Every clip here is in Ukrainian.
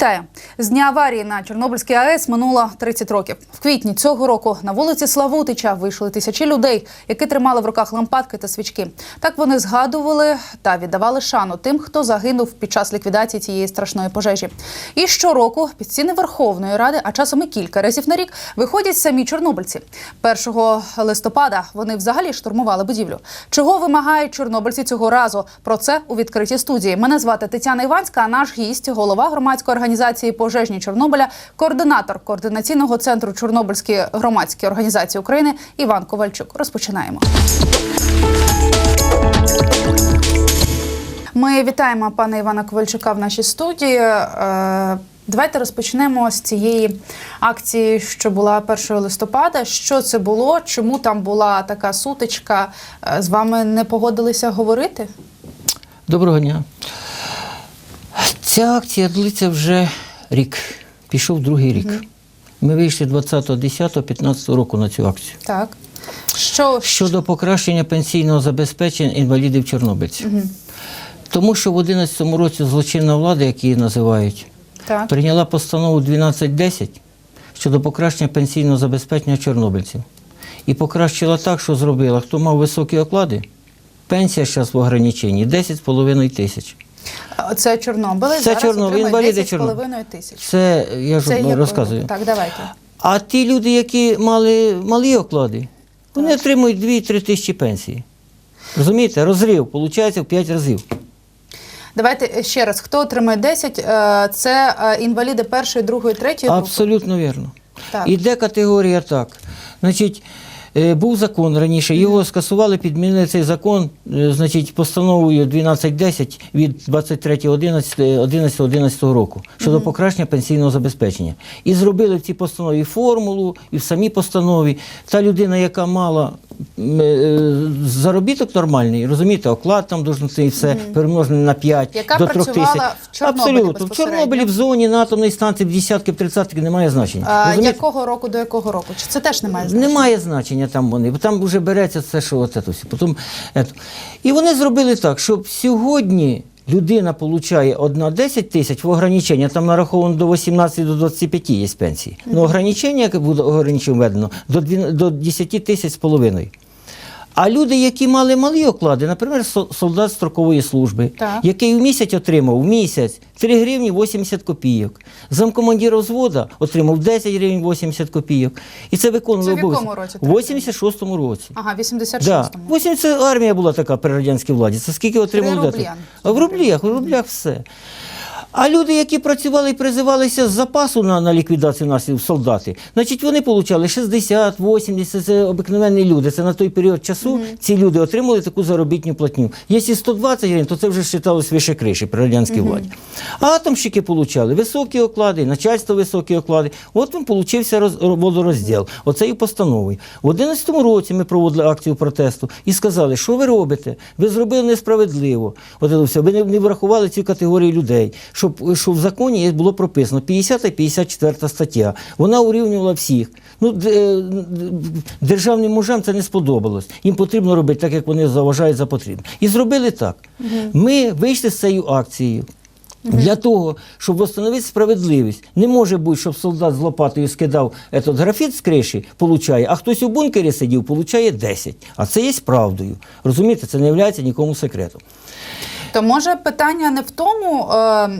Вітаю з дня аварії на Чорнобильській АЕС минуло 30 років. В квітні цього року на вулиці Славутича вийшли тисячі людей, які тримали в руках лампадки та свічки. Так вони згадували та віддавали шану тим, хто загинув під час ліквідації цієї страшної пожежі. І щороку під стіни Верховної Ради, а часом і кілька разів на рік, виходять самі чорнобильці. 1 листопада вони взагалі штурмували будівлю. Чого вимагають чорнобильці цього разу? Про це у відкритій студії. Мене звати Тетяна Іванська. А наш гість, голова громадської організації пожежні Чорнобиля, координатор координаційного центру Чорнобильської громадської організації України Іван Ковальчук. Розпочинаємо. Ми вітаємо пана Івана Ковальчука в нашій студії. Е, Давайте розпочнемо з цієї акції, що була 1 листопада. Що це було? Чому там була така сутичка? Е, З вами не погодилися говорити? Доброго дня. Ця акція длиться вже рік. Пішов другий рік. Ми вийшли 20.10.15 року на цю акцію. Так. Що, Щодо покращення пенсійного забезпечення інвалідів чорнобильців. Тому що в 2011 році злочинна влада, як її називають, так. прийняла постанову 1210 щодо покращення пенсійного забезпечення чорнобильців. І покращила так, що зробила, хто мав високі оклади, пенсія зараз в ограниченні 10,5 тисяч. Це Чорнобиль. Це зараз Чорнобиль, інваліди 10,5 тисяч. Це я ж Це розказую. Так, давайте. А ті люди, які мали малі оклади, вони отримують 2-3 тисячі пенсії. Розумієте, розрив, виходить, в 5 разів. Давайте ще раз. Хто отримає 10? Е, Це е, інваліди першої, другої, третьої групи? Абсолютно вірно. Так. Іде категорія так. Значить, був закон раніше, його скасували, підмінили цей закон, е, значить, постановою 1210 від 23.11.11 року щодо покращення пенсійного забезпечення. І зробили в цій постанові формулу, і в самій постанові та людина, яка мала е, заробіток нормальний, розумієте, оклад там і все перемножений на 5 Яка до 3 тисяч. в Чорнобилі Абсолютно. В? Чорнобилі, в зоні на атомної станції, в десятки, в тридцятки немає значення. А, якого року до якого року? Чи це теж немає значення? Немає значення там вони, бо там вже береться все, що оце то все. Потім, ето. І вони зробили так, щоб сьогодні людина отримує одна 10 тисяч в ограничення, там нараховано до 18 до 25 є пенсії. Ну, ограничення, яке буде ограничено введено, до 10 тисяч з половиною. А люди, які мали малі оклади, наприклад, солдат строкової служби, Так. який в місяць отримав в місяць 3 гривні 80 копійок. Замкомандира взвода отримав 10 гривень 80 копійок. І це виконували Це в якому році В так? 86-му році. Ага, в 86-му. 80 армія була така при радянській владі. Це скільки? А в рублях, в рублях все. А люди, які працювали і призивалися з запасу на, на ліквідацію наслідків солдати, значить вони отримали 60, 80, це обикновенні люди. Це на той період часу ці люди отримали таку заробітну платню. Якщо 120 гривень, то це вже вважалось вище криші при радянській владі. А атомщики отримали високі оклади, начальство високі оклади. От він получився роз, водорозділ. Оцею постановою. В 11 році ми проводили акцію протесту і сказали, що ви робите? Ви зробили несправедливо. От все. Ви не, не врахували цю категорію людей. Щоб, щоб в законі було прописано 50 і 54 стаття. Вона урівнювала всіх. Ну, е, державним мужам це не сподобалось. Їм потрібно робити так, як вони заважають за потрібне. І зробили так. Ми вийшли з цією акцією. Для того, щоб встановити справедливість, не може бути, щоб солдат з лопатою скидав этот графіт з криші, получає, а хтось у бункері сидів, получає 10. А це є правдою. Розумієте, це не є нікому секретом. То може питання не в тому, е,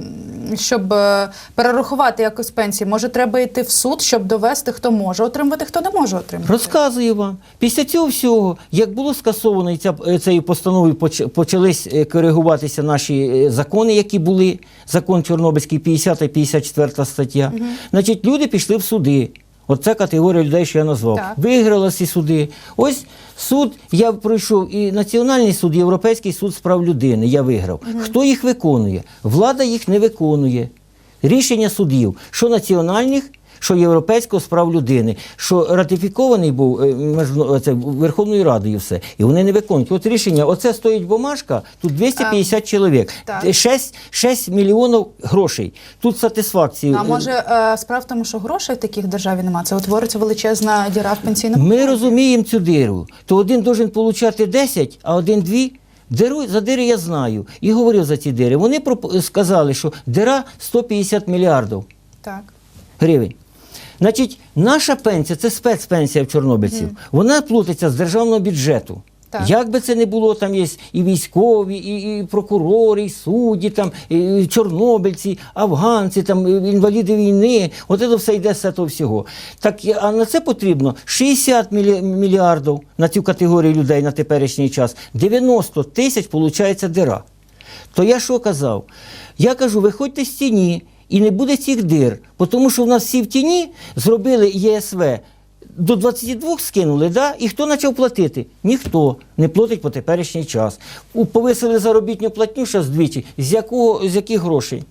щоб е, перерахувати якось пенсії. Може, треба йти в суд, щоб довести, хто може отримувати, хто не може отримати. Розказую вам. Після цього всього, як було скасовано ця, е, цією постановою, почались коригуватися наші закони, які були, закон Чорнобильський 50 і 54 стаття. Значить, люди пішли в суди. Оце категорія людей, що я назвав. Виграла ці суди. Ось суд, я пройшов і Національний суд, і Європейський суд з прав людини. Я виграв. Хто їх виконує? Влада їх не виконує. Рішення судів, що національних, що європейського з прав людини, що ратифікований був е, це, Верховною Радою все. І вони не виконують. От рішення, оце стоїть бумажка, тут 250 чоловік, так. 6, 6 мільйонів грошей. Тут сатисфакції. А може, е, справа в тому, що грошей в таких державі немає? Це утвориться величезна діра в пенсійному. Ми розуміємо цю диру. То один должен получати 10, а один 2. Диру, за дири я знаю і говорив за ці дири. Вони сказали, що дира 150 мільярдів Так. гривень. Значить, наша пенсія це спецпенсія в чорнобильців. Вона платиться з державного бюджету. Так. Як би це не було, там є і військові, і, і прокурори, і судді, там, і чорнобильці, афганці, там, інваліди війни. От це все йде з цього всього. Так, а на це потрібно 60 мільярдів на цю категорію людей на теперішній час. 90 тисяч, виходить, дира. То я що казав? Я кажу, виходьте з тіні і не буде цих дир, тому що в нас всі в тіні зробили ЄСВ. До 22 скинули, да? і хто почав платити? Ніхто не платить по теперішній час. Повисили заробітну платню ще здвічі. З якого з яких грошей?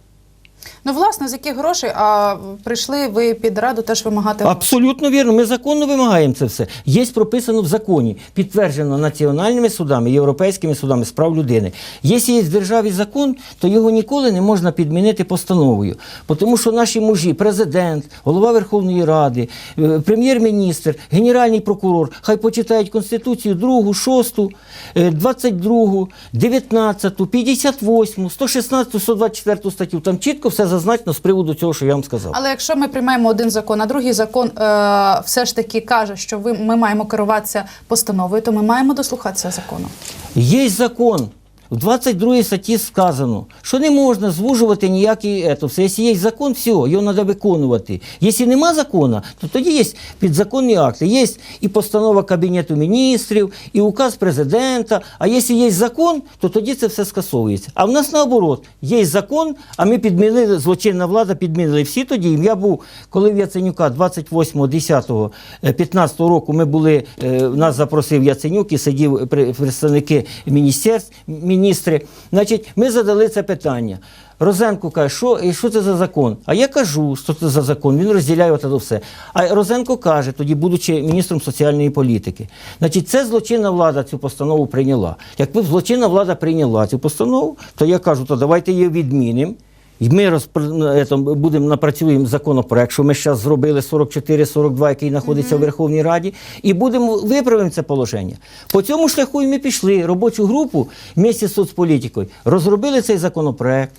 Ну, власне, з яких грошей, а прийшли ви під раду теж вимагати? Абсолютно вірно. Ми законно вимагаємо це все. Є прописано в законі, підтверджено національними судами, європейськими судами з прав людини. Якщо є в державі закон, то його ніколи не можна підмінити постановою. Тому що наші мужі, президент, голова Верховної Ради, е, прем'єр-міністр, генеральний прокурор, хай почитають Конституцію 2, 6, е, 22, 19, 58, 116, 124 статтю. Там чітко все зазначено з приводу цього, що я вам сказав. Але якщо ми приймаємо один закон, а другий закон е, все ж таки каже, що ви, ми маємо керуватися постановою, то ми маємо дослухатися закону. Є закон. В 22 статті сказано, що не можна звужувати ніякі ето, все. Якщо є закон, все, його треба виконувати. Якщо нема закону, то тоді є підзаконні акти. Є і постанова Кабінету міністрів, і указ президента. А якщо є закон, то тоді це все скасовується. А в нас наоборот, є закон, а ми підмінили, злочинна влада підмінили всі тоді. Я був, коли в Яценюка 28.10.15 року ми були, е, нас запросив Яценюк і сидів представники міністерств, міністри. Значить, ми задали це питання. Розенко каже, що, і що це за закон? А я кажу, що це за закон. Він розділяє це все. А Розенко каже, тоді, будучи міністром соціальної політики, значить, це злочинна влада цю постанову прийняла. Якби злочинна влада прийняла цю постанову, то я кажу, то давайте її відмінимо. І ми розпр... ето, будемо напрацюємо законопроект, що ми зараз зробили 44-42, який знаходиться в Верховній Раді, і будемо виправимо це положення. По цьому шляху і ми пішли робочу групу місті з соцполітикою, розробили цей законопроект.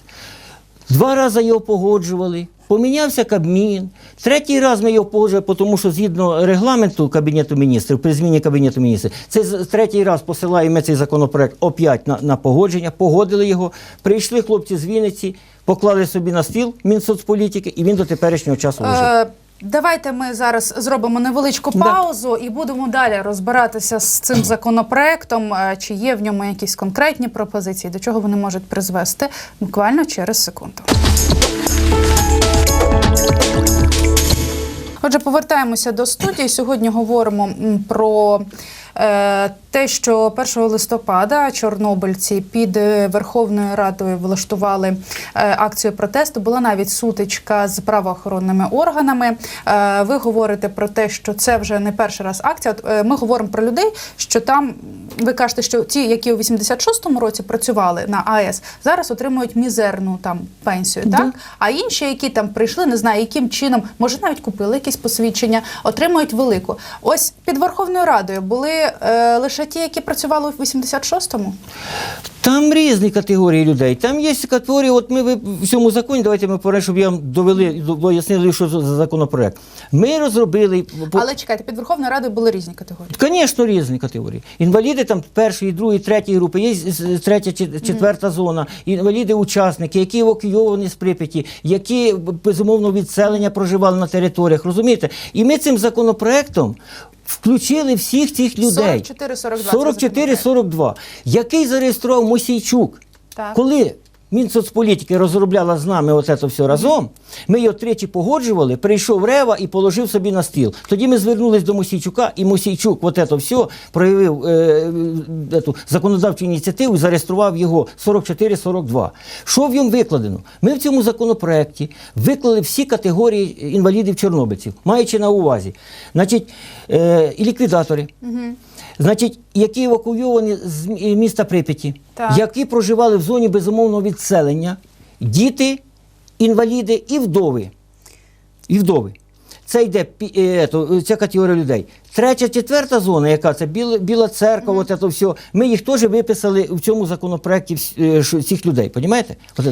Два рази його погоджували, помінявся Кабмін. Третій раз ми його погоджуємо, тому що згідно регламенту Кабінету міністрів, при зміні Кабінету міністрів, це третій раз посилаємо ми цей законопроект опять на, на погодження, погодили його. Прийшли хлопці з Вінниці, поклали собі на стіл Мінсоцполітики, і він до теперішнього часу лежить. Давайте ми зараз зробимо невеличку Да. паузу і будемо далі розбиратися з цим законопроектом, е, чи є в ньому якісь конкретні пропозиції, до чого вони можуть призвести буквально через секунду. Отже, повертаємося до студії. Сьогодні говоримо про те, що 1 листопада чорнобильці під е, Верховною Радою влаштували е, акцію протесту. Була навіть сутичка з правоохоронними органами. Е, ви говорите про те, що це вже не перший раз акція. Е, ми говоримо про людей, що там ви кажете, що ті, які у 86-му році працювали на АЕС, зараз отримують мізерну там пенсію. Да. Так а інші, які там прийшли, не знаю, яким чином, може навіть купили якісь посвідчення, отримують велику. Ось під Верховною Радою були е, лише ті, які працювали у 86-му. Там різні категорії людей. Там є категорії, от ми в цьому законі, давайте ми пореш, щоб я вам довели, пояснили, що за законопроект. Ми розробили. Але чекайте, під Верховною Радою були різні категорії. Звісно, різні категорії. Інваліди там першої, другої, третьої групи, є третя, четверта зона. Інваліди, учасники, які евакуйовані з Прип'яті, які безумовно відселення проживали на територіях. Розумієте? І ми цим законопроектом включили всіх цих людей. 44-42 44-42, який зареєстрував Мосійчук. Так. Коли Мінсоцполітики розробляла з нами оце все разом, ми його тричі погоджували, прийшов Рева і положив собі на стіл. Тоді ми звернулись до Мосійчука, і Мосійчук от це все проявив е, е, ету, законодавчу ініціативу і зареєстрував його 44-42. Що в ньому викладено? Ми в цьому законопроекті виклали всі категорії інвалідів-чорнобильців, маючи на увазі. Значить, е, і ліквідатори. Значить, які евакуйовані з е, міста Прип'яті, Так. які проживали в зоні безумовного відселення, діти, інваліди і вдови. І вдови. Це йде е, ця категорія людей. Третя, четверта зона, яка це Біла, Біла церква, от це все, ми їх теж виписали в цьому законопроекті вс- е, цих людей,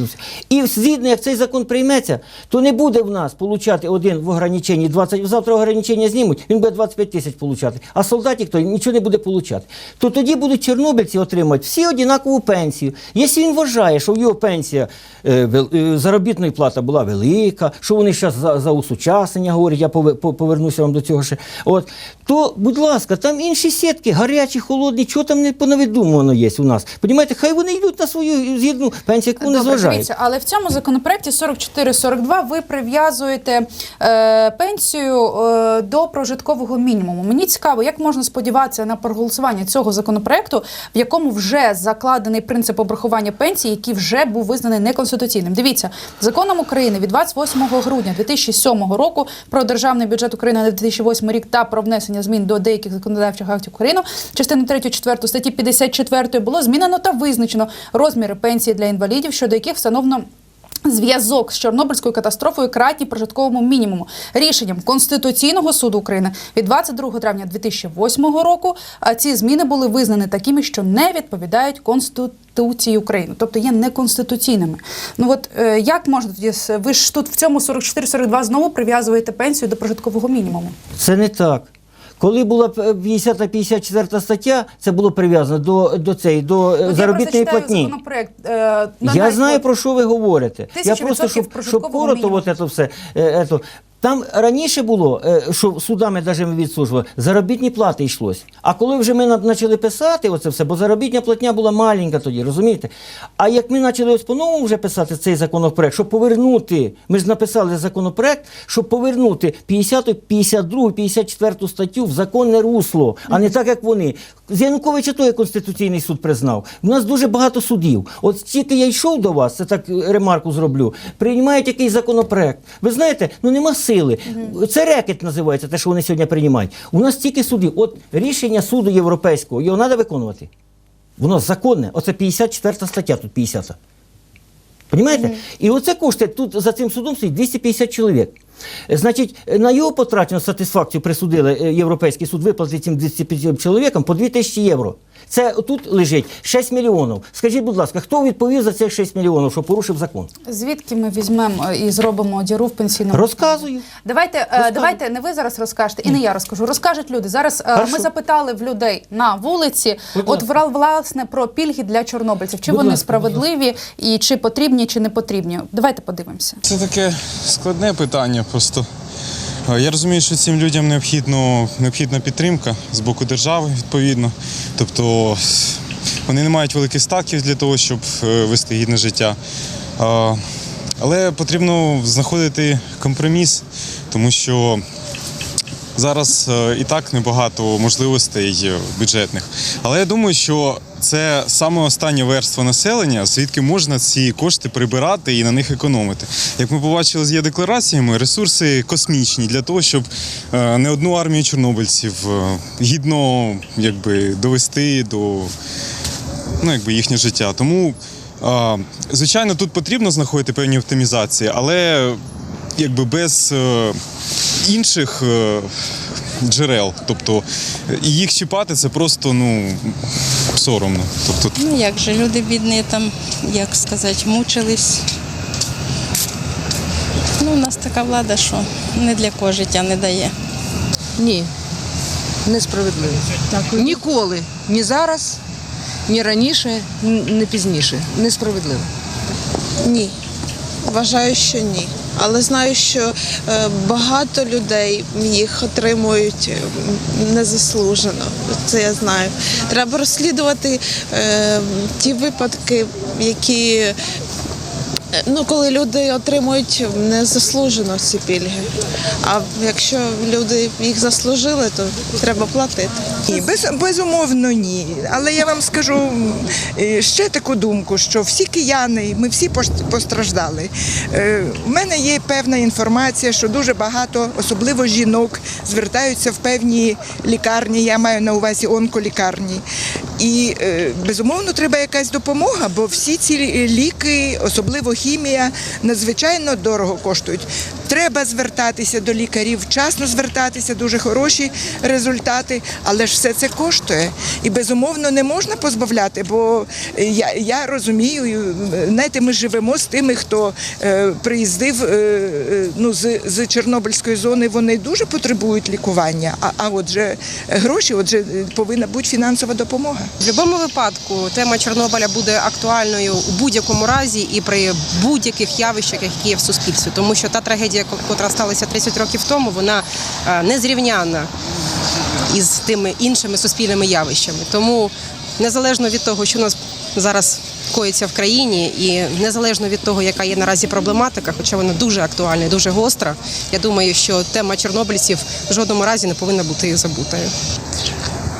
все. І згідно, як цей закон прийметься, то не буде в нас получати один в ограниченні 20, завтра ограничення знімуть, він буде 25 тисяч получати, а солдатик той нічого не буде получати. То тоді будуть чорнобильці отримати всі однакову пенсію. Якщо він вважає, що в його пенсія е, е, заробітної плата була велика, що вони зараз за, за усучаснення говорять, я пове- повернуся вам до цього ще. От, то, будь ласка, там інші сітки, гарячі, холодні, що там не понавидумано є у нас. Понімаєте, хай вони йдуть на свою згідну пенсію, яку не зважають. але в цьому законопроекті 44-42 ви прив'язуєте е, пенсію е, до прожиткового мінімуму. Мені цікаво, як можна сподіватися на проголосування цього законопроекту, в якому вже закладений принцип обрахування пенсії, який вже був визнаний неконституційним. Дивіться, законом України від 28 грудня 2007 року про державний бюджет України на 2008 рік та про внесення змін до деяких законодавчих актів України, частину 3, 4 статті 54 було змінено та визначено розміри пенсії для інвалідів, щодо яких встановлено Зв'язок з Чорнобильською катастрофою кратні прожитковому мінімуму рішенням Конституційного суду України від 22 травня 2008 року. Ці зміни були визнані такими, що не відповідають Конституції України, тобто є неконституційними. Ну от е, як можна тоді ви ж тут в цьому 44-42 знову прив'язуєте пенсію до прожиткового мінімуму? Це не так. Коли була 50-54 стаття, це було прив'язано до, до, цієї, до ну, заробітної я платні. законопроект. е, на Я знаю, про що ви говорите. Я просто, щоб, щоб коротко мінімуму. от це все. е, ето. Там раніше було, е, що судами навіть відслужували, заробітні плати йшлось. А коли вже ми почали писати оце все, бо заробітня платня була маленька тоді, розумієте? А як ми почали ось по-новому вже писати цей законопроект, щоб повернути, ми ж написали законопроект, щоб повернути 50, 52, 54 статтю в законне русло, а не так, як вони. З Януковича той Конституційний суд признав. У нас дуже багато судів. От тільки я йшов до вас, це так ремарку зроблю, приймають якийсь законопроект. Ви знаєте, ну нема сили. Це рекет називається, те, що вони сьогодні приймають. У нас тільки судів. От рішення суду європейського, його треба виконувати. Воно законне. Оце 54 стаття, тут 50. Понімаєте? І оце коштує, тут за цим судом стоїть 250 чоловік. Е, Значить, на його потрачену сатисфакцію присудили е, Європейський суд виплатити цим 250 чоловікам по 2 тисячі євро. Це тут лежить 6 мільйонів. Скажіть, будь ласка, хто відповів за цих 6 мільйонів, що порушив закон? Звідки ми візьмемо і зробимо діру в пенсійному? Розказую. Давайте, е, давайте не ви зараз розкажете, і не я розкажу. Розкажуть люди. Зараз е, Хорошо. ми запитали в людей на вулиці, Будь от ласка. власне про пільги для чорнобильців. Чи Будь вони ласка, справедливі і чи потрібні, чи не потрібні? Давайте подивимося. Це таке складне питання. Просто я розумію, що цим людям необхідно, необхідна підтримка з боку держави, відповідно. Тобто вони не мають великих статків для того, щоб е, вести гідне життя. Е, Але потрібно знаходити компроміс, тому що Зараз е, і так небагато можливостей е, бюджетних. Але я думаю, що це саме остання верства населення, звідки можна ці кошти прибирати і на них економити. Як ми побачили з є деклараціями, ресурси космічні для того, щоб е, не одну армію чорнобильців е, гідно якби, довести до ну, якби їхнє життя. Тому, е, звичайно, тут потрібно знаходити певні оптимізації, але якби без інших джерел. Тобто їх чіпати це просто ну, соромно. Тобто, Ну як же, люди бідні там, як сказати, мучились. Ну, у нас така влада, що не для кого життя не дає. Ні, несправедливо. Ніколи. Ні зараз, ні раніше, ні пізніше. Несправедливо. Ні, вважаю, що ні. Але знаю, що е, багато людей їх отримують е, незаслужено. Це я знаю. Треба розслідувати е, ті випадки, які ну, коли люди отримують незаслужено ці пільги. А якщо люди їх заслужили, то треба платити. Ні, без, безумовно, ні. Але я вам скажу е, ще таку думку, що всі кияни, ми всі постраждали. Е, У мене є певна інформація, що дуже багато, особливо жінок, звертаються в певні лікарні, я маю на увазі онколікарні. І е, безумовно треба якась допомога, бо всі ці ліки, особливо хімія, надзвичайно дорого коштують. Треба звертатися до лікарів, вчасно звертатися, дуже хороші результати, але ж все це коштує. І безумовно не можна позбавляти, бо я, я розумію, знаєте, ми живемо з тими, хто е, приїздив е, е, ну, з, з Чорнобильської зони, вони дуже потребують лікування. А, а отже, гроші, отже, повинна бути фінансова допомога. В будь-якому випадку тема Чорнобиля буде актуальною у будь-якому разі і при будь-яких явищах, які є в суспільстві, тому що та трагедія, яка сталася 30 років тому, вона е, незрівнянна із тими іншими суспільними явищами. Тому незалежно від того, що у нас зараз коїться в країні, і незалежно від того, яка є наразі проблематика, хоча вона дуже актуальна і дуже гостра, я думаю, що тема чорнобильців в жодному разі не повинна бути забутою.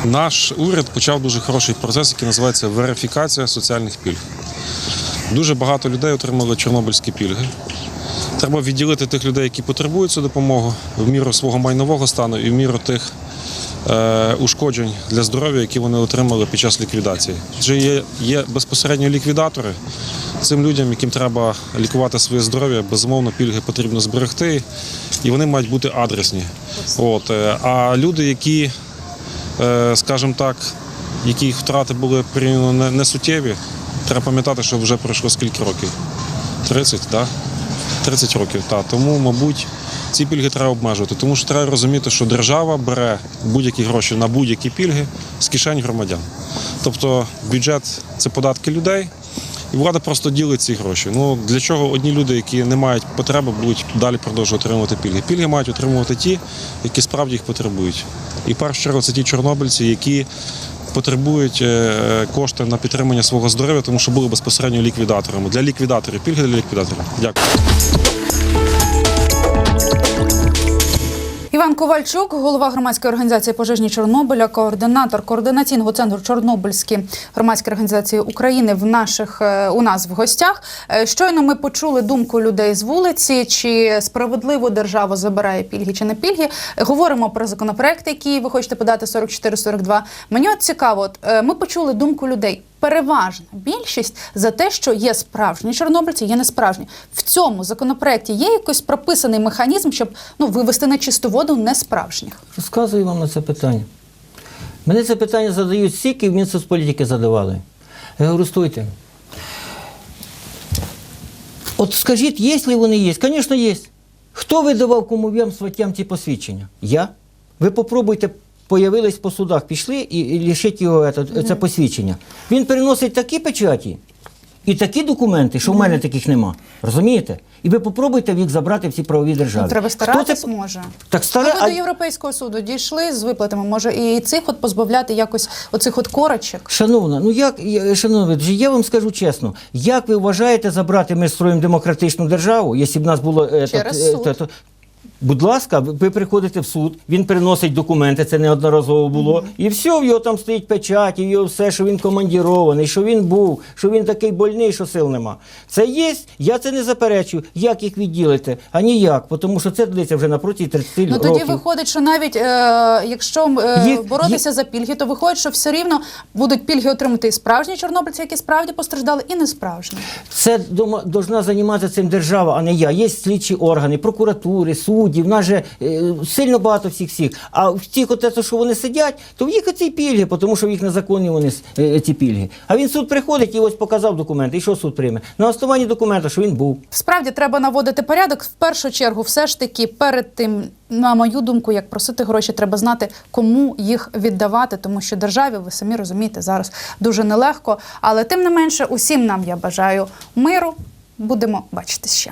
Наш уряд почав дуже хороший процес, який називається верифікація соціальних пільг. Дуже багато людей отримали чорнобильські пільги. Треба відділити тих людей, які потребують цю допомогу в міру свого майнового стану і в міру тих е, ушкоджень для здоров'я, які вони отримали під час ліквідації. Адже є, є безпосередньо ліквідатори. Цим людям, яким треба лікувати своє здоров'я, безумовно, пільги потрібно зберегти, і вони мають бути адресні. От, е, а люди, які е, скажімо так, які їх втрати були порівняно не, не. Треба пам'ятати, що вже пройшло скільки років? 30, так? 30 років, так. Тому, мабуть, ці пільги треба обмежувати. Тому що треба розуміти, що держава бере будь-які гроші на будь-які пільги з кишень громадян. Тобто бюджет це податки людей, і влада просто ділить ці гроші. Ну для чого одні люди, які не мають потреби, будуть далі продовжувати отримувати пільги? Пільги мають отримувати ті, які справді їх потребують. І в першу чергу це ті чорнобильці, які потребують е, кошти на підтримання свого здоров'я, тому що були безпосередньо ліквідаторами. Для ліквідаторів пільги для ліквідаторів. Дякую. Ковальчук, голова громадської організації пожежні Чорнобиля, координатор координаційного центру Чорнобильські громадські організації України в наших е, у нас в гостях. Е, Щойно ми почули думку людей з вулиці, чи справедливо держава забирає пільги чи не пільги. Е, Говоримо про законопроект, який ви хочете подати 44-42. Мені от цікаво, от ми почули думку людей. Переважна більшість за те, що є справжні чорнобильці, є несправжні. В цьому законопроекті є якийсь прописаний механізм, щоб ну вивести на чисту воду несправжніх. Розказую вам на це питання. Мене це питання задають стільки в Мінсоцполітики задавали. Я говорю, стойте. От скажіть, є ли вони є? Звісно, є. Хто видавав кумов'ям сватям ці посвідчення? Я. Ви попробуйте, появились по судах, пішли і, лишіть його ето- це посвідчення. Він переносить такі печаті і такі документи, що в мене таких нема. Розумієте? І ви попробуйте їх забрати в ці правові держави. Ну, треба старатись, це- може. Так Ну, старе, ви до Європейського суду дійшли з виплатами. Може, і цих от позбавляти якось оцих от корочок. Шановна, ну як вже я вам скажу чесно, як ви вважаєте забрати ми строїмо демократичну державу, якщо б нас було е, Через е, суд. те, то- Будь ласка, ви приходите в суд, він приносить документи, це неодноразово було, і все, в його там стоїть печать, і в його все, що він командірований, що він був, що він такий больний, що сил нема. Це є, я це не заперечую. Як їх відділити? А ніяк, тому що це длиться вже на протязі 30 Ну років. тоді виходить, що навіть е, якщо е, Їх- боротися за пільги, то виходить, що все рівно будуть пільги отримати і справжні чорнобильці, які справді постраждали, і несправжні. Це дома должна займатися цим держава, а не я. Є слідчі органи, прокуратури, судді. В нас же е, сильно багато всіх всіх. А в тих, от це, що вони сидять, то в їх оці пільги, тому що в їх незаконні вони е, ці пільги. А він суд приходить і ось показав документи. І що суд прийме? На основанні документу, що він був. Справді треба наводити порядок. В першу чергу, все ж таки, перед тим, на мою думку, як просити гроші, треба знати, кому їх віддавати, тому що державі, ви самі розумієте, зараз дуже нелегко. Але тим не менше, усім нам я бажаю миру. Будемо бачити ще.